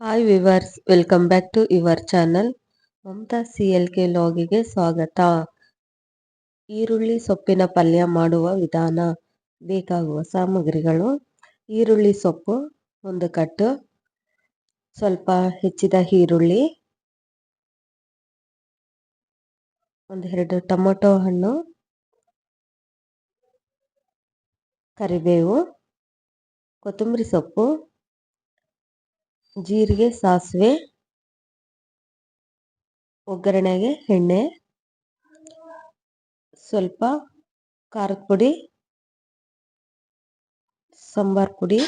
Hi viewers welcome back to your channel Mamata C L K ಲಾಗಿಗೆ ಸ್ವಾಗತ. ಈರುಳ್ಳಿ ಸೊಪ್ಪಿನ ಪಲ್ಯ ಮಾಡುವ ವಿಧಾನ. ಬೇಕಾಗುವ ಸಾಮಗ್ರಿಗಳು. ಈರುಳ್ಳಿ ಸೊಪ್ಪು, ಒಂದು ಕಟ್ಟು. ಸ್ವಲ್ಪ ಹೆಚ್ಚಿದ ಈರುಳ್ಳಿ. ಒಂದೆರಡು ಟೊಮೊಟೊ ಹಣ್ಣು. ಕರಿಬೇವು. ಕೊತ್ತಂಬರಿ ಸೊಪ್ಪು. ಜೀರಿಗೆ, ಸಾಸಿವೆ, ಒಗ್ಗರಣೆಗೆ ಎಣ್ಣೆ, ಸ್ವಲ್ಪ ಖಾರದ ಪುಡಿ, ಸಾಂಬಾರ್ ಪುಡಿ,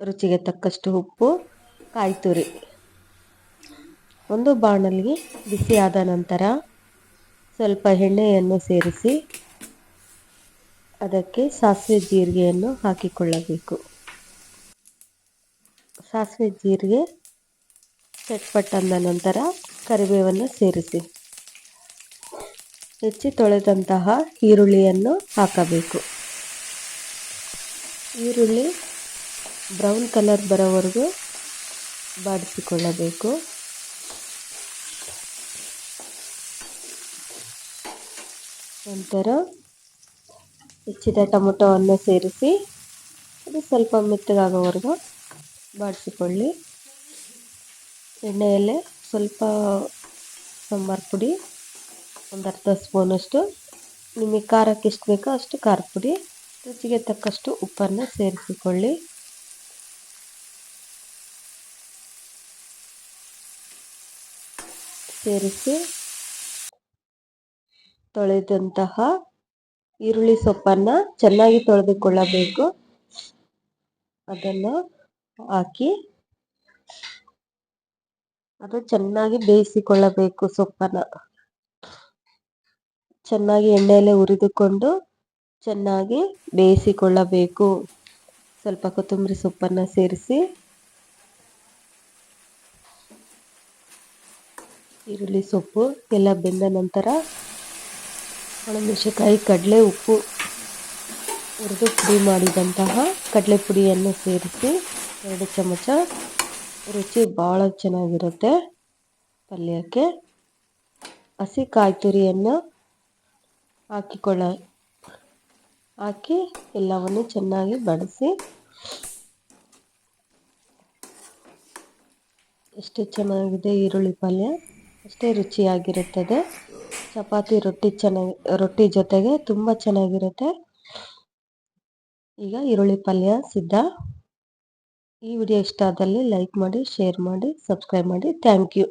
ರುಚಿಗೆ ತಕ್ಕಷ್ಟು ಉಪ್ಪು, ಕಾಯಿ ತುರಿ. ಒಂದು ಬಾಣಲಿಗೆ ಬಿಸಿಯಾದ ನಂತರ ಸ್ವಲ್ಪ ಎಣ್ಣೆಯನ್ನು ಸೇರಿಸಿ ಅದಕ್ಕೆ ಸಾಸಿವೆ ಜೀರಿಗೆಯನ್ನು ಹಾಕಿಕೊಳ್ಳಬೇಕು. ಸಾಸಿವೆ ಜೀರಿಗೆ ಚಟ್ಪಟ್ಟಂದ ನಂತರ ಕರಿಬೇವನ್ನು ಸೇರಿಸಿ. ಹೆಚ್ಚಿ ತೊಳೆದಂತಹ ಈರುಳ್ಳಿಯನ್ನು ಹಾಕಬೇಕು. ಈರುಳ್ಳಿ ಬ್ರೌನ್ ಕಲರ್ ಬರೋವರೆಗೂ ಬಾಡಿಸಿಕೊಳ್ಳಬೇಕು. ನಂತರ ಹೆಚ್ಚಿದ ಟೊಮೊಟೊವನ್ನು ಸೇರಿಸಿ, ಅದು ಸ್ವಲ್ಪ ಮೆತ್ತಗಾಗೋವರೆಗೂ ಬಾಡಿಸಿಕೊಳ್ಳಿ. ಎಣ್ಣೆಯಲ್ಲೇ ಸ್ವಲ್ಪ ಸಾಂಬಾರು ಪುಡಿ, ಒಂದು ಅರ್ಧ ಸ್ಪೂನಷ್ಟು. ನಿಮಗೆ ಖಾರಕ್ಕೆ ಎಷ್ಟು ಬೇಕೋ ಅಷ್ಟು ಖಾರದ ಪುಡಿ. ರುಚಿಗೆ ತಕ್ಕಷ್ಟು ಉಪ್ಪನ್ನು ಸೇರಿಸಿಕೊಳ್ಳಿ. ಸೇರಿಸಿ ತೊಳೆದಂತಹ ಈರುಳ್ಳಿ ಸೊಪ್ಪನ್ನು ಚೆನ್ನಾಗಿ ತೊಳೆದುಕೊಳ್ಳಬೇಕು. ಅದನ್ನು ಹಾಕಿ ಅದು ಚೆನ್ನಾಗಿ ಬೇಯಿಸಿಕೊಳ್ಳಬೇಕು ಸೊಪ್ಪನ್ನು. ಚೆನ್ನಾಗಿ ಎಣ್ಣೆಯಲ್ಲೇ ಹುರಿದುಕೊಂಡು ಚೆನ್ನಾಗಿ ಬೇಯಿಸಿಕೊಳ್ಳಬೇಕು. ಸ್ವಲ್ಪ ಕೊತ್ತಂಬರಿ ಸೊಪ್ಪನ್ನು ಸೇರಿಸಿ. ಈರುಳ್ಳಿ ಸೊಪ್ಪು, ಎಲ್ಲ ಬೆಂದ ನಂತರ ಒಣಮೆಣಸಿನಕಾಯಿ, ಕಡಲೆ ಉಪ್ಪು, ಹುರಿದು ಪುಡಿ ಮಾಡಿದಂತಹ ಕಡಲೆ ಪುಡಿಯನ್ನು ಸೇರಿಸಿ. ಎರಡು ಚಮಚ. ರುಚಿ ಭಾಳ ಚೆನ್ನಾಗಿರುತ್ತೆ ಪಲ್ಯಕ್ಕೆ. ಹಸಿ ಕಾಯಿ ತುರಿಯನ್ನು ಹಾಕಿಕೊಳ್ಳ, ಹಾಕಿ ಎಲ್ಲವನ್ನು ಚೆನ್ನಾಗಿ ಬಡಿಸಿ. ಎಷ್ಟು ಚೆನ್ನಾಗಿದೆ ಈರುಳ್ಳಿ ಪಲ್ಯ. ಅಷ್ಟೇ ರುಚಿಯಾಗಿರುತ್ತದೆ. ಚಪಾತಿ ರೊಟ್ಟಿ ಚೆನ್ನಾಗಿ ರೊಟ್ಟಿ ಜೊತೆಗೆ ತುಂಬ ಚೆನ್ನಾಗಿರುತ್ತೆ. ಈಗ ಈರುಳ್ಳಿ ಪಲ್ಯ ಸಿದ್ಧ. ಈ ವಿಡಿಯೋ ಇಷ್ಟ ಆದಲ್ಲಿ ಲೈಕ್ ಮಾಡಿ ಶೇರ್ ಮಾಡಿ ಸಬ್ಸ್ಕ್ರೈಬ್ ಮಾಡಿ. Thank you